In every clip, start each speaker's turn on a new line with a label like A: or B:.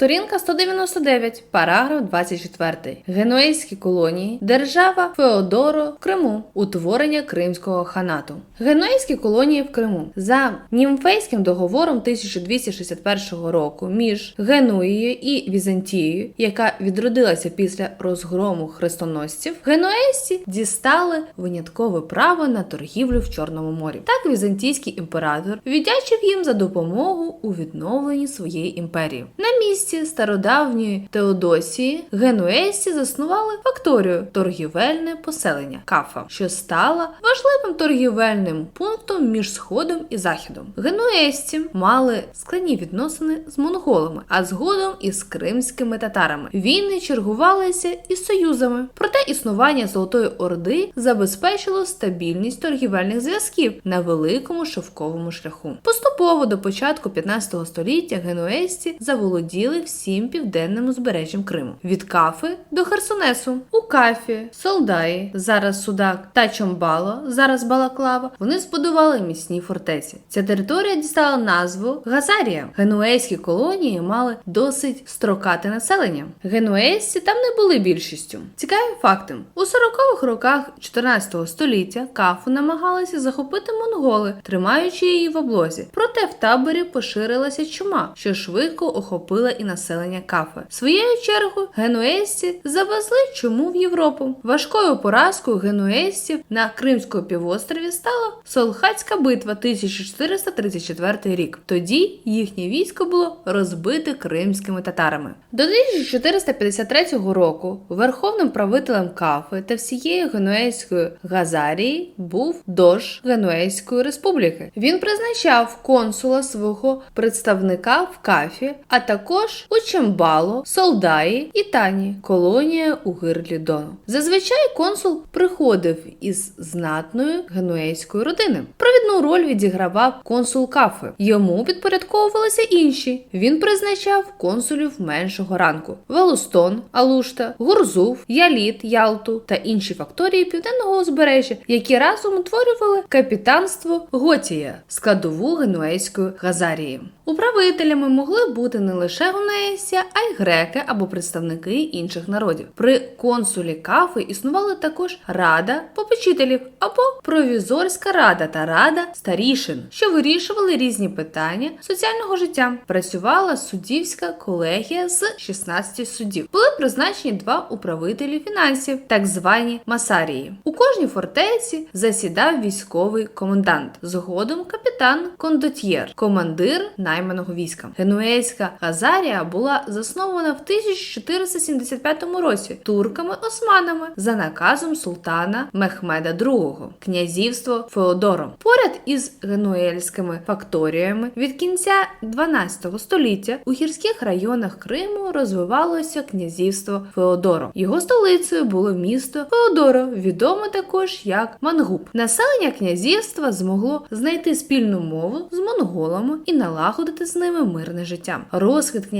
A: Сторінка 199, параграф 24. Генуейські колонії, держава Феодоро в Криму, утворення Кримського ханату. Генуейські колонії в Криму за Німфейським договором 1261 року між Генуєю і Візантією, яка відродилася після розгрому хрестоносців, генуейці дістали виняткове право на торгівлю в Чорному морі. Так візантійський імператор віддячив їм за допомогу у відновленні своєї імперії. На місці стародавньої Теодосії генуейці заснували факторію торгівельне поселення Кафа, що стала важливим торгівельним пунктом між сходом і західом. Генуейці мали складні відносини з монголами, а згодом із кримськими татарами. Війни чергувалися із союзами. Проте існування Золотої Орди забезпечило стабільність торгівельних зв'язків на великому шовковому шляху. Поступово до початку 15 століття генуейці заволоділи всім південним узбережжям Криму від Кафи до Херсонесу. У Кафі, Солдаї, зараз Судак та Чомбало, зараз Балаклава, вони збудували міцні фортеці. Ця територія дістала назву Газарія. Генуейські колонії мали досить строкате населення. Генуейці там не були більшістю. Цікавим фактом, у 40-х роках 14 століття Кафу намагалися захопити монголи, тримаючи її в облозі. Проте в таборі поширилася чума, що швидко охопила і населення Кафи. Своєю чергою генуейці завезли чуму в Європу. Важкою поразкою генуейців на Кримському півострові стала Солхацька битва 1434 рік. Тоді їхнє військо було розбите кримськими татарами. До 1453 року верховним правителем Кафи та всієї Генуейської Газарії був дож Генуейської республіки. Він призначав консула свого представника в Кафі, а також у Чембало, Солдаї і Тані, колонія у гирлі Дону. Зазвичай консул приходив із знатної генуейської родини. Провідну роль відігравав консул Кафи. Йому підпорядковувалися інші. Він призначав консулів меншого ранку: Велустон, Алушта, Гурзув, Яліт, Ялту та інші факторії південного узбережжя, які разом утворювали капітанство Готія, складову генуейської Газарії. Управителями могли бути не лише генуейці, а й греки або представники інших народів. При консулі Кафи існувала також рада попечителів або провізорська рада та рада старішин, що вирішували різні питання соціального життя. Працювала суддівська колегія з 16 суддів. Були призначені два управителі фінансів, так звані масарії. У кожній фортеці засідав військовий комендант, згодом капітан кондотьєр, командир найманого війська. Генуейська Газарія була заснована в 1475 році турками-османами за наказом султана Мехмеда II, князівство Феодоро. Поряд із генуельськими факторіями від кінця 12 століття у гірських районах Криму розвивалося князівство Феодоро. Його столицею було місто Феодоро, відоме також як Мангуб. Населення князівства змогло знайти спільну мову з монголами і налагодити з ними мирне життя. Розквіт князівства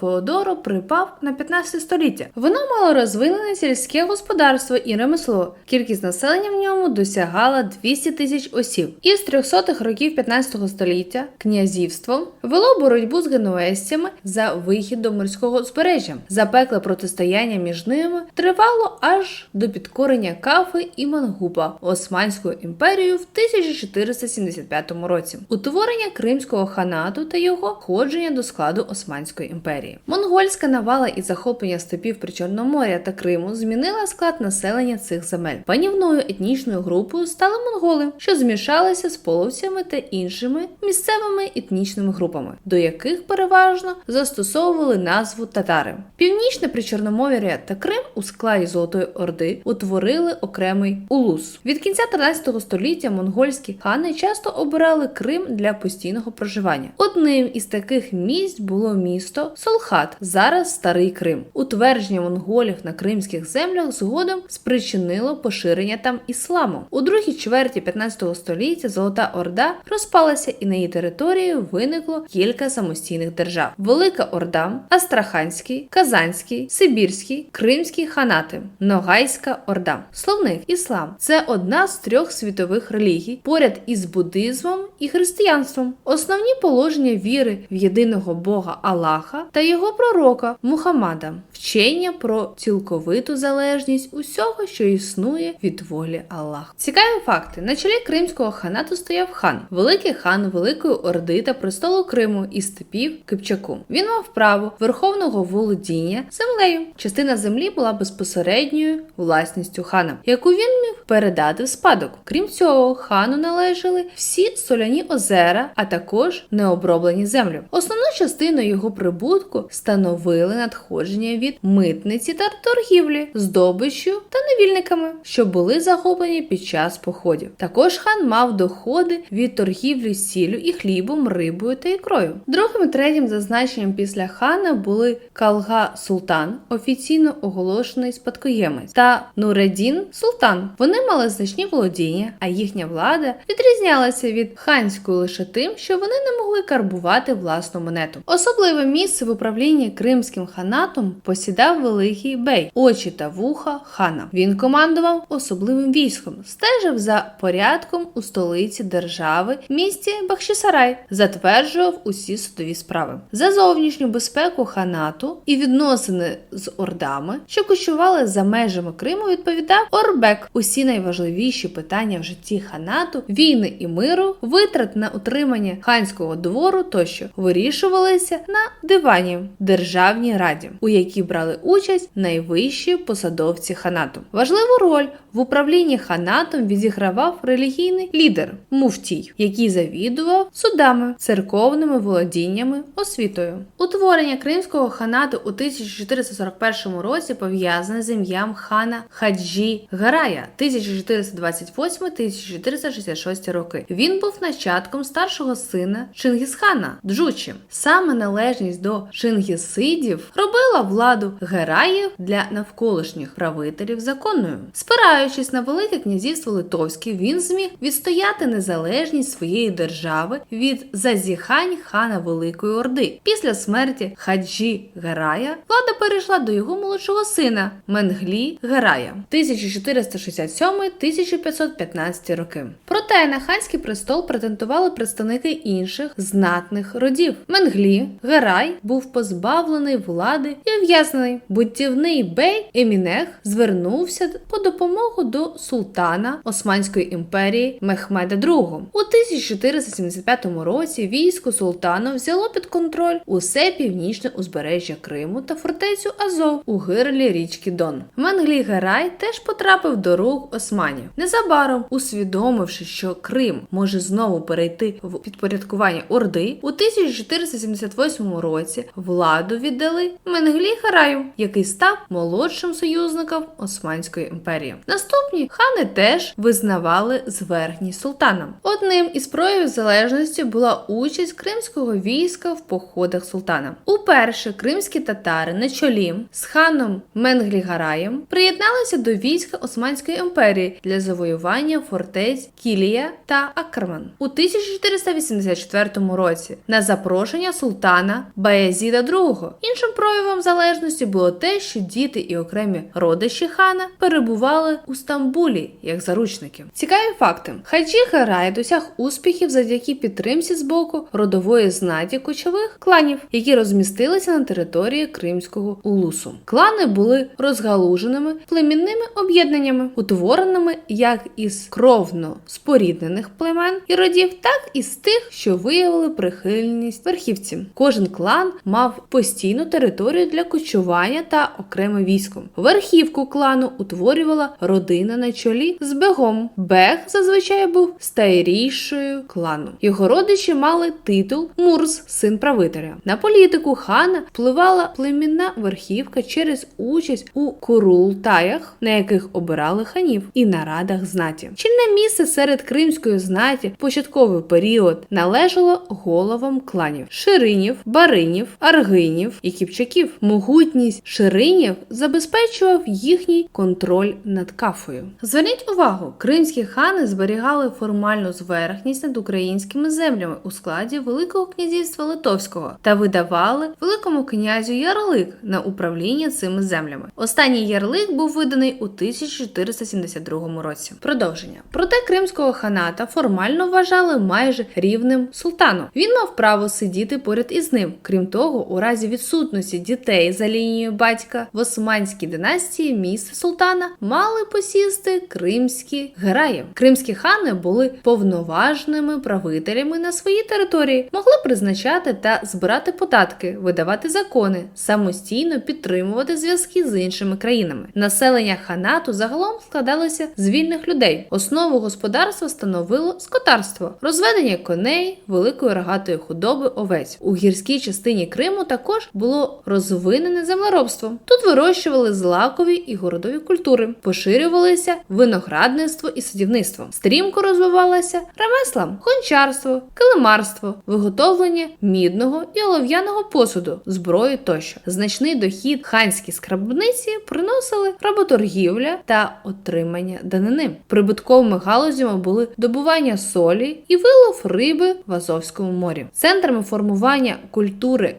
A: Феодоро припав на 15 століття. Воно мало розвинене сільське господарство і ремесло. Кількість населення в ньому досягала 200 тисяч осіб. Із 300-х років 15 століття князівство вело боротьбу з генуезцями за вихід до морського узбережжя. Запекле протистояння між ними тривало аж до підкорення Кафи і Мангуба Османською імперією в 1475 році. Утворення Кримського ханату та його входження до складу Османської імперії. Монгольська навала і захоплення степів Причорноморя та Криму змінила склад населення цих земель. Панівною етнічною групою стали монголи, що змішалися з половцями та іншими місцевими етнічними групами, до яких переважно застосовували назву татари. Північне Причорноморя та Крим у складі Золотої Орди утворили окремий улус. Від кінця 13 століття монгольські хани часто обирали Крим для постійного проживання. Одним із таких місць було місто Солхат, зараз Старий Крим. Утвердження монголів на кримських землях згодом спричинило поширення там ісламу. У другій чверті 15 століття Золота Орда розпалася і на її території виникло кілька самостійних держав: Велика Орда, Астраханський, Казанський, Сибірський, Кримський ханати, Ногайська Орда. Словник іслам це одна з трьох світових релігій, поряд із буддизмом і християнством. Основні положення віри в єдиного Бога Аллаха Аллаха та його пророка Мухаммада, вчення про цілковиту залежність усього, що існує від волі Аллаха. Цікаві факти: на чолі Кримського ханату стояв хан, великий хан Великої Орди та престолу Криму і степів Кипчаку. Він мав право верховного володіння землею. Частина землі була безпосередньою власністю хана, яку він міг передати в спадок. Крім цього, хану належали всі соляні озера, а також необроблені землі. Основну частину його прибутку становили надходження від митниці та торгівлі, здобиччю та невільниками, що були захоплені під час походів. Також хан мав доходи від торгівлі сіллю і хлібом, рибою та ікрою. Другим і третім зазначенням після хана були Калга Султан, офіційно оголошений спадкоємець, та Нуреддін Султан. Вони мали значні володіння, а їхня влада відрізнялася від ханської лише тим, що вони не могли карбувати власну монету. Особливе місце в управлінні Кримським ханатом посідав великий бей, очі та вуха хана. Він командував особливим військом, стежив за порядком у столиці держави, місті Бахчисарай, затверджував усі судові справи. За зовнішню безпеку ханату і відносини з ордами, що кочували за межами Криму, відповідав Орбек. Усі найважливіші питання в житті ханату, війни і миру, витрат на утримання ханського двору тощо вирішувалися на дивані державній раді, у якій брали участь найвищі посадовці ханату. Важливу роль в управлінні ханатом відігравав релігійний лідер муфтій, який завідував судами, церковними володіннями, освітою. Утворення кримського ханату у 1441 році пов'язане з ім'ям хана Хаджі Гарая 1428-1466 роки. Він був нащадком старшого сина Чингісхана Джучі. Саме належність до чингісидів робила владу Гераїв для навколишніх правителів законною. Спираючись на велике князівство Литовське, він зміг відстояти незалежність своєї держави від зазіхань хана Великої Орди. Після смерті Хаджі Герая влада перейшла до його молодшого сина Менглі Герая 1467-1515 роки. Проте на ханський престол претендували представники інших знатних родів. Менглі Герай був позбавлений влади і ув'язнений. Будівний бей Емінех звернувся по допомогу до султана Османської імперії Мехмеда II. У 1475 році військо султану взяло під контроль усе північне узбережжя Криму та фортецю Азов у гирлі річки Дон. Менглі Герай теж потрапив до рук османів. Незабаром, усвідомивши, що Крим може знову перейти в підпорядкування Орди, у 1478 році владу віддали Менглі Гараю, який став молодшим союзником Османської імперії. Наступні хани теж визнавали зверхність султана. Одним із проявів залежності була участь кримського війська в походах султана. Уперше кримські татари на чолі з ханом Менглі-Гараєм приєдналися до війська Османської імперії для завоювання фортець Кілія та Акрман у 1484 році на запрошення султана Баязіда II. Іншим проявом залежності було те, що діти і окремі родичі хана перебували у Стамбулі як заручники. Цікаві факти: Хаджі Гарай досяг успіхів завдяки підтримці з боку родової знаті кочових кланів, які розмістилися на території Кримського улусу. Клани були розгалуженими племінними об'єднаннями, утвореними як із кровно споріднених племен і родів, так і з тих, що виявили прихильність верхівцям. Кожен клан мав постійну територію для кочування та окреме військо. Верхівку клану утворювала родина на чолі з бегом. Бег зазвичай був старішою клану. Його родичі мали титул Мурз, син правителя. На політику хана впливала племінна верхівка через участь у курултаях, на яких обирали ханів, і нарадах знаті. Чільне місце серед кримської знаті в початковий період належало головам кланів ширинів, баринів, аргинів і кіпчаків. Могутність ширинів забезпечував їхній контроль над кафою. Зверніть увагу, кримські хани зберігали формальну зверхність над українськими землями у складі Великого князівства Литовського та видавали великому князю ярлик на управління цими землями. Останній ярлик був виданий у 1472 році. Продовження проте кримського ханата формально вважали майже рівним султану. Він мав право сидіти поряд із ним, Крім того, у разі відсутності дітей за лінією батька в Османській династії місце султана мали посісти кримські гераї. Кримські хани були повноважними правителями на своїй території, могли призначати та збирати податки, видавати закони, самостійно підтримувати зв'язки з іншими країнами. Населення ханату загалом складалося з вільних людей. Основу господарства становило скотарство, розведення коней, великої рогатої худоби овець. У гірській частині Криму також було розвинене землеробство. Тут вирощували злакові і городові культури, поширювалися виноградництво і садівництво. Стрімко розвивалося ремесла, гончарство, килимарство, виготовлення мідного і олов'яного посуду, зброї тощо. Значний дохід ханські скрабниці приносили работоргівля та отримання данини. Прибутковими галузями були добування солі і вилов риби в Азовському морі. Центрами формування культури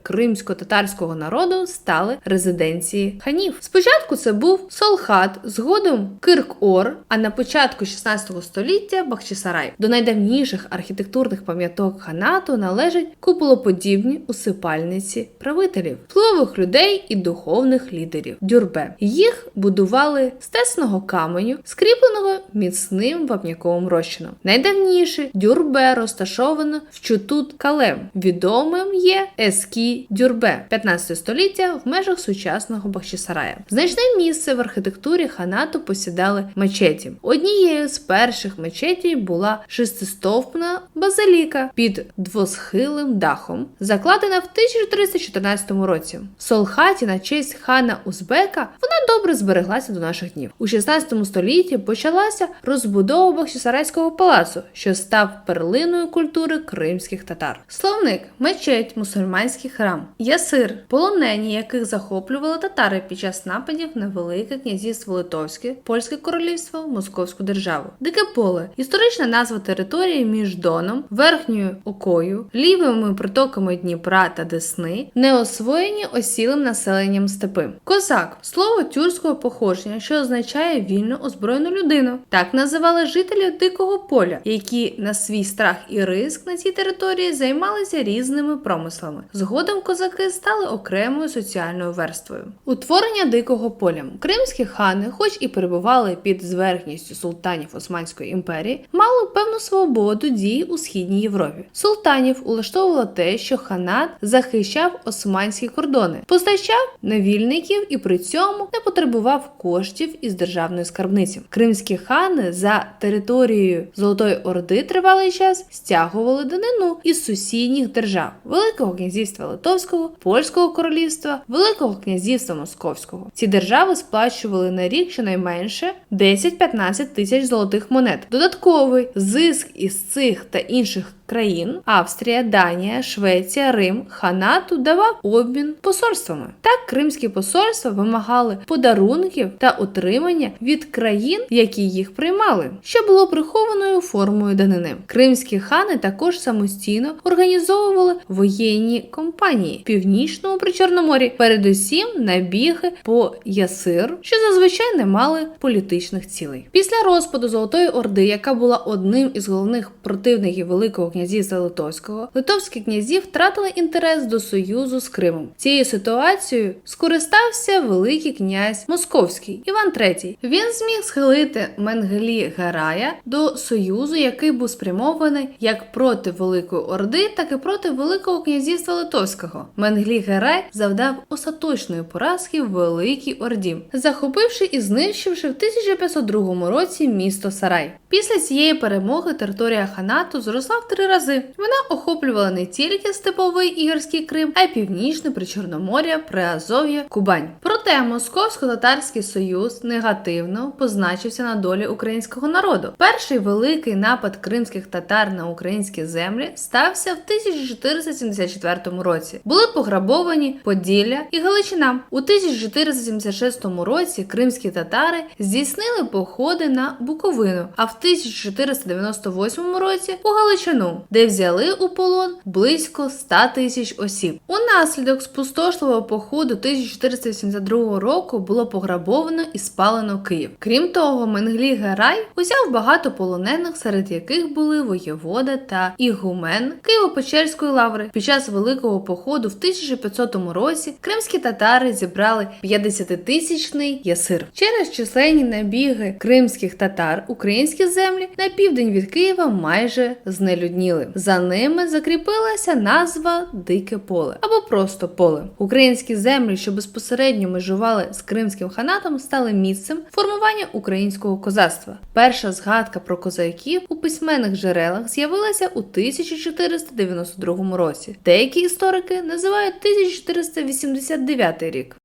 A: кримсько-татарського народу стали резиденції ханів. Спочатку це був Солхат, згодом Кирк-Ор, а на початку 16 століття Бахчисарай. До найдавніших архітектурних пам'яток ханату належать куполоподібні усипальниці правителів, впливових людей і духовних лідерів. Дюрбе їх будували з тесного каменю, скріпленого міцним вапняковим розчином. Найдавніше дюрбе розташовано в Чутут Калем. Відомим є Ескі Дюрбе 15 століття в межах сучасного Бахчисарая. Значне місце в архітектурі ханату посідали мечеті. Однією з перших мечетів була шестистовпна базиліка під двосхилим дахом, закладена в 1314 році. Солхаті на честь хана Узбека вона добре збереглася до наших днів. У 16 столітті почалася розбудова Бахчисарайського палацу, що став перлиною культури кримських татар. Словник, мечеть, мусульманський храм, ясир, полонені, яких захоплювали татари під час нападів на Велике князівство Литовське, Польське королівство, Московську державу. Дике поле історична назва території між Доном, Верхньою Окою, лівими притоками Дніпра та Десни, не освоєні осілим населенням степи. Козак слово тюркського походження, що означає вільно озброєну людину. Так називали жителів дикого поля, які на свій страх і риск на цій території займалися різними промислами. Згодом козаки стали окремою соціальною верствою. Утворення дикого поля. Кримські хани, хоч і перебували під зверхністю султанів Османської імперії, мали певну свободу дій у східній Європі. Султанів улаштовувало те, що ханат захищав османські кордони, постачав невільників і при цьому не потребував коштів із державної скарбниці. Кримські хани за територією Золотої Орди тривалий час стягували данину із сусідніх держав Великого князівства Литовського, Польського королівства, Великого князівства Московського. Ці держави сплачували на рік щонайменше 10-15 тисяч золотих монет. Додатковий зиск із цих та інших країн Австрія, Данія, Швеція, Рим, Ханату давав обмін посольствами. Так кримські посольства вимагали подарунків та отримання від країн, які їх приймали, що було прихованою формою данини. Кримські хани також самостійно організовували воєнні компанії в північному причорноморі, передусім набіги по Ясир, що зазвичай не мали політичних цілей. Після розпаду Золотої Орди, яка була одним із головних противників Великого князівства Литовського, литовські князі втратили інтерес до союзу з Кримом. Цією ситуацією скористався Великий князь Московський Іван III. Він зміг схилити Менгелі Гарая до союзу, який був спрямований як проти Великої Орди, так і проти Великого князівства Литовського. Менглі Герай завдав остаточної поразки Великій Орді, захопивши і знищивши в 1502 році місто Сарай. Після цієї перемоги територія ханату зросла в три рази. Вона охоплювала не тільки степовий і гірський Крим, а й північне Причорномор'я, Приазов'я, Кубань. Проте Московсько-татарський союз негативно позначився на долі українського народу. Перший великий напад кримських татар на українські землі стався в 1474 році. Були пограбовані Поділля і Галичина. У 1476 році кримські татари здійснили походи на Буковину, а в 1498 році у Галичину, де взяли у полон близько 100 тисяч осіб. Унаслідок спустошливого походу 1482 року було пограбовано і спалено Київ. Крім того, Менглі Герай узяв багато полонених, серед яких були воєвода та ігумен Києво-Печерської лаври. Під час великого походу в 1500 році кримські татари зібрали 50-тисячний ясир. Через численні набіги кримських татар українські землі на південь від Києва майже знелюдніли. За ними закріпилася назва Дике поле або просто поле. Українські землі, що безпосередньо межували з кримським ханатом, стали місцем формування українського козацтва. Перша згадка про козаків у письменних джерелах з'явилася у 1492 році. Деякі історики називають 1489 рік.